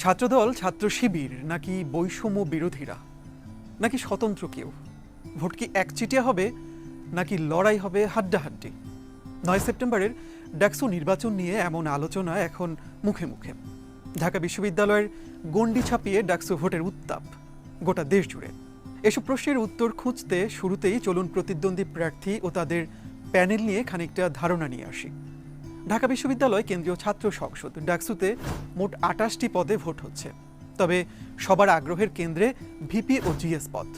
ছাত্রদল, ছাত্র শিবির নাকি বৈষম্য বিরোধীরা? নাকি স্বতন্ত্র কেউ? ভোট কি একচিটিয়া হবে, নাকি লড়াই হবে হাড্ডাহাড্ডি? নয় সেপ্টেম্বরের ডাকসু নির্বাচন নিয়ে এমন আলোচনা এখন মুখে মুখে। ঢাকা বিশ্ববিদ্যালয়ের গণ্ডি ছাপিয়ে ডাকসু ভোটের উত্তাপ গোটা দেশ জুড়ে। এসব প্রশ্নের উত্তর খুঁজতে শুরুতেই চলুন প্রতিদ্বন্দ্বী প্রার্থী ও তাদের প্যানেল নিয়ে খানিকটা ধারণা নিয়ে আসি। ঢাকা বিশ্ববিদ্যালয় কেন্দ্রীয় ছাত্র সংসদ, ডাকসুতে মোট আটাশটি পদে ভোট হচ্ছে। তবে সবার আগ্রহের কেন্দ্রে ভিপি ও জিএস পদ।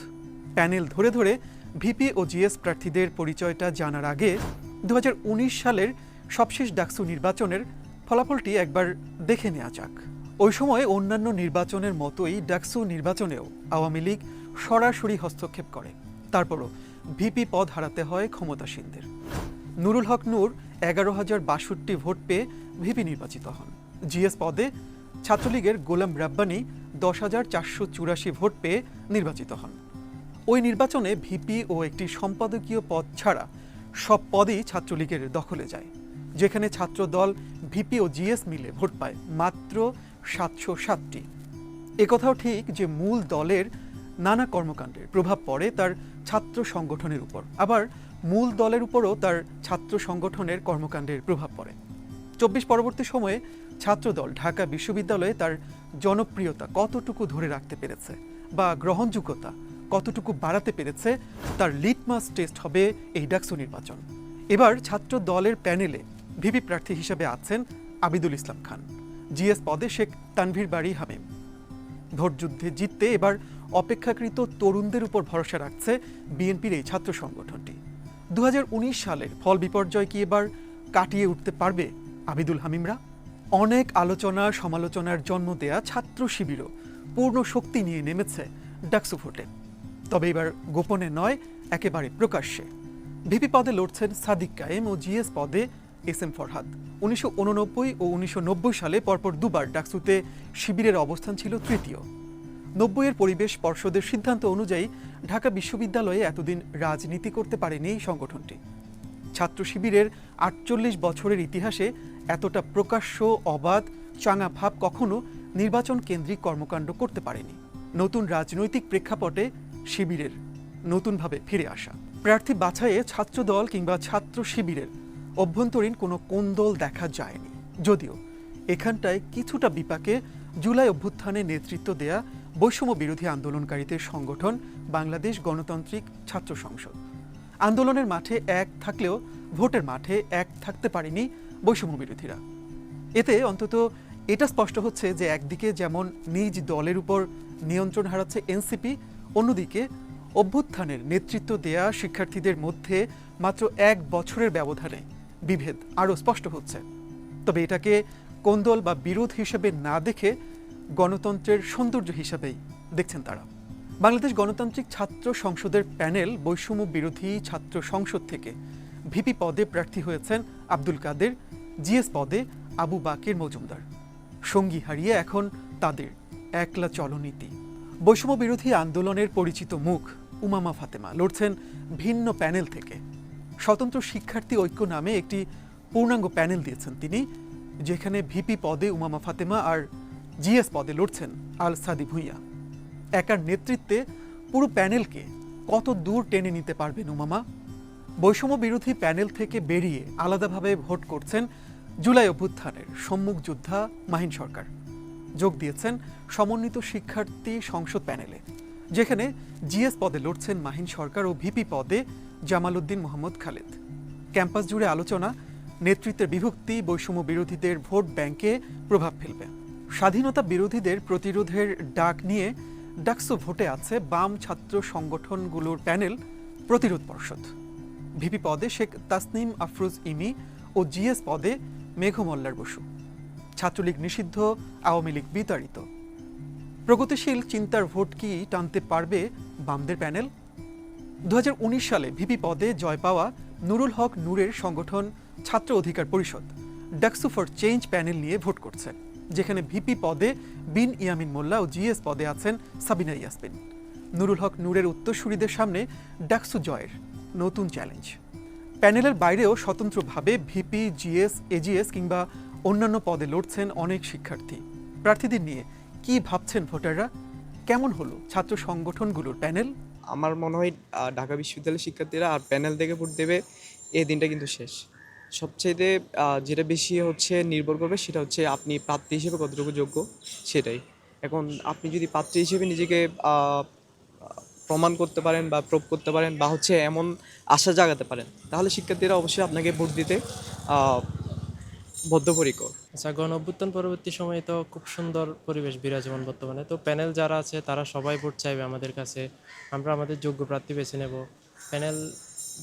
প্যানেল ধরে ধরে ভিপি ও জিএস প্রার্থীদের পরিচয়টা জানার আগে দু হাজার উনিশ সালের সবশেষ ডাকসু নির্বাচনের ফলাফলটি একবার দেখে নেওয়া যাক। ওই সময় অন্যান্য নির্বাচনের মতোই ডাকসু নির্বাচনেও আওয়ামী লীগ সরাসরি হস্তক্ষেপ করে। তারপরও ভিপি পদ হারাতে হয় ক্ষমতাসীনদের। নুরুল হক নূর এগারো হাজার বাষট্টি ভোট পেয়ে ভিপি নির্বাচিত হন। জিএস পদে ছাত্রলীগের গোলাম রাব্বানি দশ হাজার চারশো চুরাশি ভোট পেয়ে নির্বাচিত হন। ওই নির্বাচনে ভিপি ও একটি সম্পাদকীয় পদ ছাড়া সব পদই ছাত্রলীগের দখলে যায়, যেখানে ছাত্রদল ভিপি ও জিএস মিলে ভোট পায় মাত্র সাতশো সাতটি। একথাও ঠিক যে মূল দলের নানা কর্মকাণ্ডের প্রভাব পড়ে তার ছাত্র সংগঠনের উপর। আবার মূল দলের উপরও তার ছাত্র সংগঠনের কর্মকাণ্ডের প্রভাব পড়ে। চব্বিশ পরবর্তী সময়ে ছাত্রদল ঢাকা বিশ্ববিদ্যালয়ে তার জনপ্রিয়তা কতটুকু ধরে রাখতে পেরেছে বা গ্রহণযোগ্যতা কতটুকু বাড়াতে পেরেছে তার লিটমাস টেস্ট হবে এই ডাকসু নির্বাচন। এবার ছাত্র দলের প্যানেলে ভিপি প্রার্থী হিসেবে আছেন আবিদুল ইসলাম খান। জিএস পদে শেখ তানভীর বাড়ি হামিম। ভোটযুদ্ধে জিততে এবার অপেক্ষাকৃত তরুণদের উপর ভরসা রাখছে বিএনপির এই ছাত্র সংগঠনটি। দু সালের ফল বিপর্যয় কি এবার কাটিয়ে উঠতে পারবে আবিদুল হামিমরা? অনেক আলোচনা, সমালোচনার জন্ম দেয়া ছাত্র শিবিরও পূর্ণ শক্তি নিয়ে নেমেছে ডাকসু ভোটে। তবে এবার গোপনে নয়, একেবারে প্রকাশ্যে। ভিপি পদে লড়ছেন সাদিক কায়েম ও জিএস পদে এস এম ফরহাদ। উনিশশো উননব্বই ও উনিশশো নব্বই সালে পরপর দুবার ডাকসুতে শিবিরের অবস্থান ছিল তৃতীয়। নব্বইয়ের পরিবেশ পর্ষদের সিদ্ধান্ত অনুযায়ী ঢাকা বিশ্ববিদ্যালয়ে এতদিন রাজনীতি করতে পারেনি এই সংগঠনটি। ছাত্র শিবিরের আটচল্লিশ বছরের ইতিহাসে এতটা প্রকাশ্য, অবাধ, চাঙা ভাব কখনো নির্বাচন কেন্দ্রিক কর্মকাণ্ড করতে পারেনি। নতুন রাজনৈতিক প্রেক্ষাপটে শিবিরের নতুনভাবে ফিরে আসা। প্রার্থী বাছাইয়ে ছাত্রদল কিংবা ছাত্র শিবিরের অভ্যন্তরীণ কোনো কোন্দল দেখা যায়নি। যদিও এখানটায় কিছুটা বিপাকে জুলাই অভ্যুত্থানে নেতৃত্ব দেয়া বৈষম্য বিরোধী আন্দোলনকারীদের সংগঠন বাংলাদেশ গণতান্ত্রিক ছাত্র সংসদ। আন্দোলনের মাঠে এক থাকলেও ভোটের মাঠে এক থাকতে পারেনি বৈষম্য বিরোধীরা। এতে অন্তত এটা স্পষ্ট হচ্ছে যে একদিকে যেমন নিজ দলের উপর নিয়ন্ত্রণ হারাচ্ছে এনসিপি, অন্যদিকে অভ্যুত্থানের নেতৃত্ব দেয়া শিক্ষার্থীদের মধ্যে মাত্র এক বছরের ব্যবধানে বিভেদ আরও স্পষ্ট হচ্ছে। তবে এটাকে কোন্দল বা বিরোধ হিসেবে না দেখে গণতন্ত্রের সৌন্দর্য হিসাবেই। দেখছেন তারা। বাংলাদেশ গণতান্ত্রিক ছাত্র সংসদের প্যানেল বৈষম্য বিরোধী ছাত্র সংসদ থেকে ভিপি পদে প্রার্থী হয়েছেন আব্দুল কাদের, জিএস পদে আবু বাকের মজুমদার। সঙ্গী হারিয়ে এখন তাদের একলা চলনীতি। বৈষম্য বিরোধী আন্দোলনের পরিচিত মুখ উমামা ফাতেমা লড়ছেন ভিন্ন প্যানেল থেকে। স্বতন্ত্র শিক্ষার্থী ঐক্য নামে একটি পূর্ণাঙ্গ প্যানেল দিয়েছেন তিনি, যেখানে ভিপি পদে উমামা ফাতেমা আর জিএস পদে লড়ছেন আল সাদি ভুইয়া। একার নেতৃত্বে পুরো প্যানেলকে কত দূর টেনে নিতে পারবেন উমামা? বৈষম্য বিরোধী প্যানেল থেকে বেরিয়ে আলাদাভাবে ভোট করছেন জুলাই অভ্যুত্থানের সম্মুখ যোদ্ধা মাহিন সরকার। যোগ দিয়েছেন সমন্বিত শিক্ষার্থী সংসদ প্যানেলে, যেখানে জিএস পদে লড়ছেন মাহিন সরকার ও ভিপি পদে জামাল উদ্দিন মোহাম্মদ খালেদ। ক্যাম্পাস জুড়ে আলোচনা, নেতৃত্বের বিভক্তি, বৈষম্য বিরোধীদের ভোট ব্যাংকে প্রভাব ফেলবে। স্বাধীনতা বিরোধীদের প্রতিরোধের ডাক নিয়ে ডাকসু ভোটে আছে বাম ছাত্র সংগঠনগুলোর প্যানেল প্রতিরোধ পর্ষদ। ভিপি পদে শেখ তাসনিম, আফরোজ ইমি ও জিএস পদে মেঘমল্লার বসু। ছাত্রলীগ নিষিদ্ধ, আওয়ামী লীগ বিতাড়িত। প্রগতিশীল চিন্তার ভোট কি টানতে পারবে বামদের প্যানেল? দু হাজার উনিশ সালে ভিপি পদে জয় পাওয়া নুরুল হক নূরের সংগঠন Chhatra Adhikar Parishad, DUCSU for change panel নিয়ে ভোট করছে। যেখানে ভিপি পদে বিন ইয়ামিন মোল্লা ও জিএস পদে আছেন সাবিনা ইয়াসমিন। নুরুল হক নূরের উত্তরসূরিদের সামনে ডাকসু জয়ের নতুন চ্যালেঞ্জ। প্যানেলের বাইরেও স্বতন্ত্রভাবে ভিপি, জিএস, এজিএস কিংবা অন্যান্য পদে লড়ছেন অনেক শিক্ষার্থী। প্রার্থীদের নিয়ে কি ভাবছেন ভোটাররা? কেমন হলো ছাত্র সংগঠনগুলোর প্যানেল? আমার মনে হয় ঢাকা বিশ্ববিদ্যালয়ের শিক্ষার্থীরা আর প্যানেল থেকে ভোট দেবে, এই দিনটা কিন্তু শেষ। সবচেয়ে যেটা বেশি হচ্ছে নির্ভর করবে সেটা হচ্ছে আপনি প্রার্থী হিসেবে কতটুকু যোগ্য সেটাই। এখন আপনি যদি প্রার্থী হিসেবে নিজেকে প্রমাণ করতে পারেন বা প্রুভ করতে পারেন বা হচ্ছে এমন আশা জাগাতে পারেন, তাহলে শিক্ষার্থীরা অবশ্যই আপনাকে ভোট দিতে বদ্ধপরিকর। আচ্ছা গণ অভ্যুত্থান পরবর্তী সময়ে তো খুব সুন্দর পরিবেশ বিরাজমান বর্তমানে। তো প্যানেল যারা আছে তারা সবাই ভোট চাইবে আমাদের কাছে। আমরা আমাদের যোগ্য প্রার্থী বেছে নেব। প্যানেল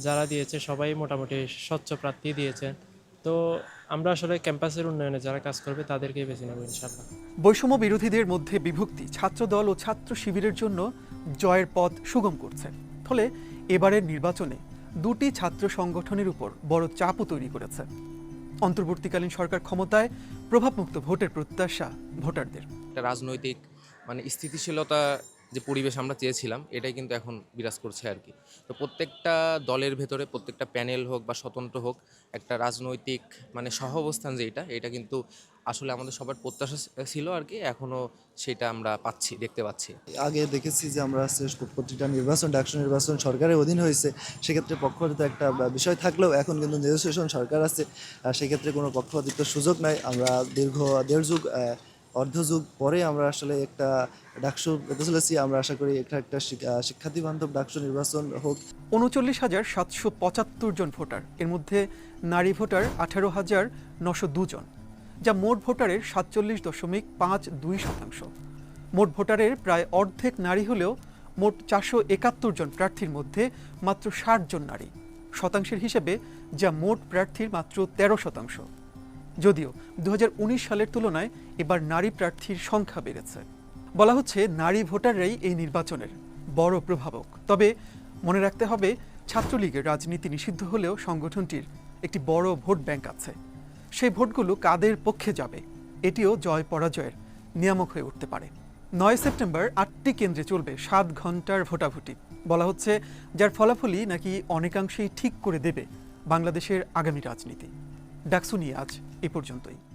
যারা দিয়েছে সবাই মোটামুটি স্বচ্ছ প্রার্থী দিয়েছে। তো আমরা আসলে ক্যাম্পাসের উন্নয়নে যারা কাজ করবে তাদেরকেই বেছে নেব ইনশাল্লাহ বৈষম্য বিরোধীদের মধ্যে বিভক্তি ছাত্রদল ও ছাত্র শিবিরের জন্য জয়ের পথ সুগম করছে। ফলে এবারের নির্বাচনে দুটি ছাত্র সংগঠনের উপর বড় চাপও তৈরি করেছে। অন্তর্বর্তীকালীন সরকার ক্ষমতায় প্রভাবমুক্ত ভোটের প্রত্যাশা ভোটারদের। একটা রাজনৈতিক মানে স্থিতিশীলতা যে পরিবেশ আমরা চেয়েছিলাম, এটাই কিন্তু এখন বিরাজ করছে আর কি। তো প্রত্যেকটা দলের ভেতরে, প্রত্যেকটা প্যানেল হোক বা স্বতন্ত্র হোক, একটা রাজনৈতিক মানে সহ অবস্থান যেটা, এটা কিন্তু আসলে আমাদের সবার প্রত্যাশা ছিল আর কি এখনও সেটা আমরা পাচ্ছি, দেখতে পাচ্ছি। আগে দেখেছি যে আমরা প্রতিটা নির্বাচন ডাকসু নির্বাচন সরকারের অধীন হয়েছে, সেক্ষেত্রে পক্ষপাতিত্ব একটা বিষয় থাকলেও এখন কিন্তু নেগোসিয়েশন সরকার আছে সেক্ষেত্রে কোনো পক্ষপাতিত্ব সুযোগ নাই। আমরা দীর্ঘ দেড় যুগ অর্ধযুগ পরে আমরা আসলে একটা ডাকসু পেতে চলেছি আমরা আশা করি একটা একটা শিক্ষার্থী বান্ধব ডাকসু নির্বাচন হোক। উনচল্লিশ হাজার সাতশো পঁচাত্তর জন ভোটার, এর মধ্যে নারী ভোটার আঠারো হাজার নশো দুজন যা মোট ভোটারের সাতচল্লিশ দশমিক পাঁচ দুই শতাংশ। মোট ভোটারের প্রায় অর্ধেক নারী হলেও মোট চারশো একাত্তর জন প্রার্থীর মধ্যে মাত্র ষাট জন নারী। শতাংশের হিসেবে যা মোট প্রার্থীর মাত্র তেরো শতাংশ। যদিও দু হাজার উনিশ সালের তুলনায় এবার নারী প্রার্থীর সংখ্যা বেড়েছে। বলা হচ্ছে নারী ভোটাররাই এই নির্বাচনের বড় প্রভাবক। তবে মনে রাখতে হবে, ছাত্রলীগের রাজনীতি নিষিদ্ধ হলেও সংগঠনটির একটি বড় ভোট ব্যাংক আছে। সেই ভোটগুলো কাদের পক্ষে যাবে, এটিও জয় পরাজয়ের নিয়ামক হয়ে উঠতে পারে। নয় সেপ্টেম্বর আটটি কেন্দ্রে চলবে সাত ঘণ্টার ভোটাভুটি। বলা হচ্ছে, যার ফলাফলই নাকি অনেকাংশেই ঠিক করে দেবে বাংলাদেশের আগামী রাজনীতি। ডাকসু আজ এ পর্যন্তই।